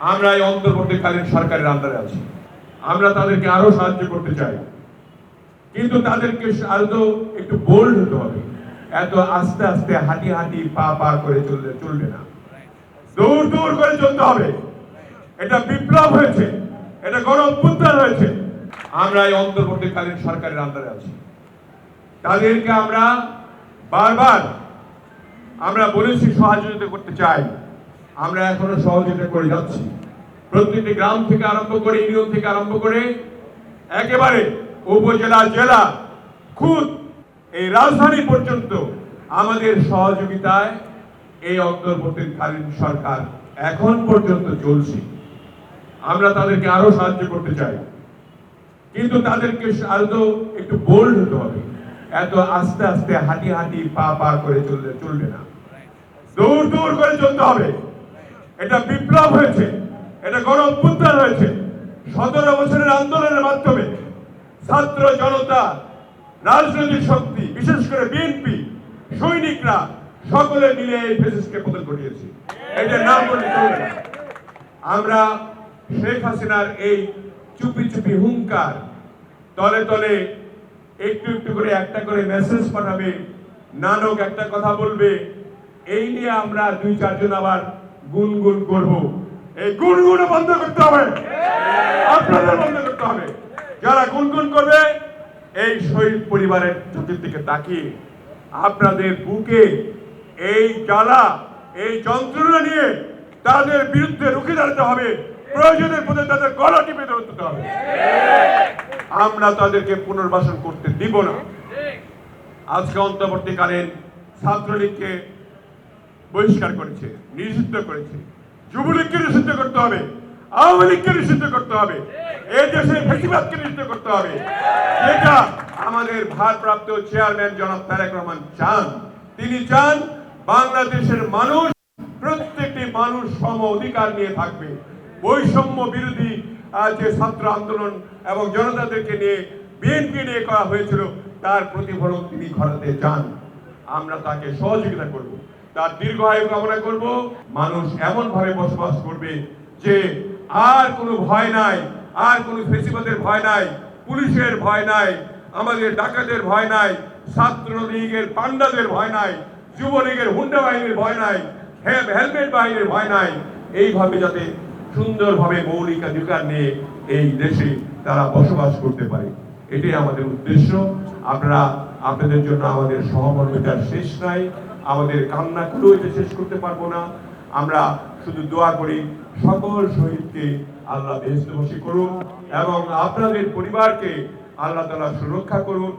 আমরা এই অন্তর্বর্তীকালীন সরকারের আন্ডারে আছি। আমরা তাদেরকে আরও সাহায্য করতে চাই। কিন্তু তাদেরকে আরও একটু বোল্ড হতে হবে। এত আস্তে আস্তে হাঁটি হাঁটি পা পা করে চললে চলবে না। দৌড় দৌড় করে চলতে হবে। এটা বিপ্লব হয়েছে। এটা গণ অভ্যুত্থান হয়েছে। আমরা এই অন্তর্বর্তীকালীন সরকারের আন্ডারে আছি। তাদেরকে আমরা বারবার আমরা বলেছি সহযোগিতা করতে চাই। আমরা এখনও সহযোগিতা করে যাচ্ছি। প্রত্যেকটি গ্রাম থেকে আরম্ভ করে ইউনিয়ন থেকে আরম্ভ করে একেবারে উপজেলা, জেলা, খুদ, এই রাজধানী পর্যন্ত আমাদের সহযোগিতায় এই অন্তর্বর্তীকালীন সরকার এখন পর্যন্ত চলছে। আমরা তাদেরকে আরও সাহায্য করতে চাই। কিন্তু তাদেরকে আরও একটু বোল্ড হতে হবে। এত আস্তে আস্তে হাঁটি হাঁটি পা পা করে চললে চলবে না। দৌড় দৌড় করে চলতে হবে। এটা বিপ্লব হয়েছে, এটা গণ অভ্যুত্থান হয়েছে। সতেরো বছরের আন্দোলনের মাধ্যমে ছাত্র জনতা, রাজনৈতিক শক্তি, বিশেষ করে বিএনপি, সৈনিকরা সকলে মিলে এই ফেসিসকে পতন ঘটিয়েছে। এটা নাম বলতে চলবে না। আমরা শেখ হাসিনার এই চুপি চুপি হুঙ্কার তলে তলে একটু একটু করে একটা করে মেসেজ পাঠাবে, নানক একটা কথা বলবে, এই নিয়ে আমরা দুই চারজন আবার গুনগুন করব। এই গুনগুন বন্ধ করতে হবে। আপনাদের বন্ধ করতে হবে। যারা গুনগুন করবে, এই শহীদ পরিবারের চোখের দিকে তাকিয়ে আপনাদের বুকে এই জ্বালা, এই যন্ত্রণা নিয়ে তাদের বিরুদ্ধে রুখে দাঁড়াতে হবে। প্রয়োজনের মধ্যে তাদের গলা টিপে ধরতে হবে। আমরা তাদেরকে পুনর্বাসন করতে দিব না। আজকে অন্তর্বর্তীকালীন ছাত্রলীগকে বহিষ্কার করেছে, নিষিদ্ধ করেছে। যুবলীগকে নিষিদ্ধ করতে হবে, আওয়ামী লীগকে নিষিদ্ধ করতে হবে এই দেশের ফেসিবাদকে নিষিদ্ধ করতে হবে। যেটা আমাদের ভারপ্রাপ্ত চেয়ারম্যান জনাব তারেক রহমান চান, তিনি চান বাংলাদেশের মানুষ প্রত্যেকটি মানুষ সম অধিকার নিয়ে থাকবে। বৈষম্য বিরোধী যে ছাত্র আন্দোলন এবং জনতাদেরকে নিয়ে, বিএনপি নিয়ে করা হয়েছিল, তার প্রতিফলন তিনি ঘটাতে চান। আমরা তাকে সহযোগিতা করব। তার দীর্ঘায়ু কামনা করব। মানুষ এমন ভাবে বসবাস করবে যে আর কোনো ভয় নাই, আর কোনো ফেসিবাদের ভয় নাই, পুলিশের ভয় নাই, আমাদের ডাকাতের ভয় নাই ছাত্র লীগের পান্ডাদের ভয় নাই, যুবলীগের হুন্ডা বাহিনীর ভয় নাই হেলমেট বাহিনীর ভয় নাই। এইভাবে যাতে সুন্দরভাবে মৌলিক অধিকার নিয়ে এই দেশে তারা বসবাস করতে পারে। এটাই আমাদের উদ্দেশ্য। আপনারা, আপনাদের জন্য আমাদের সহমর্মিতার শেষ নাই। আমাদের কান্না করেও এটা শেষ করতে পারব না। আমরা শুধু দোয়া করি, সকল শহীদকে আল্লাহ বেহস্তবাসী করুন এবং আপনাদের পরিবারকে আল্লাহ তালা সুরক্ষা করুন।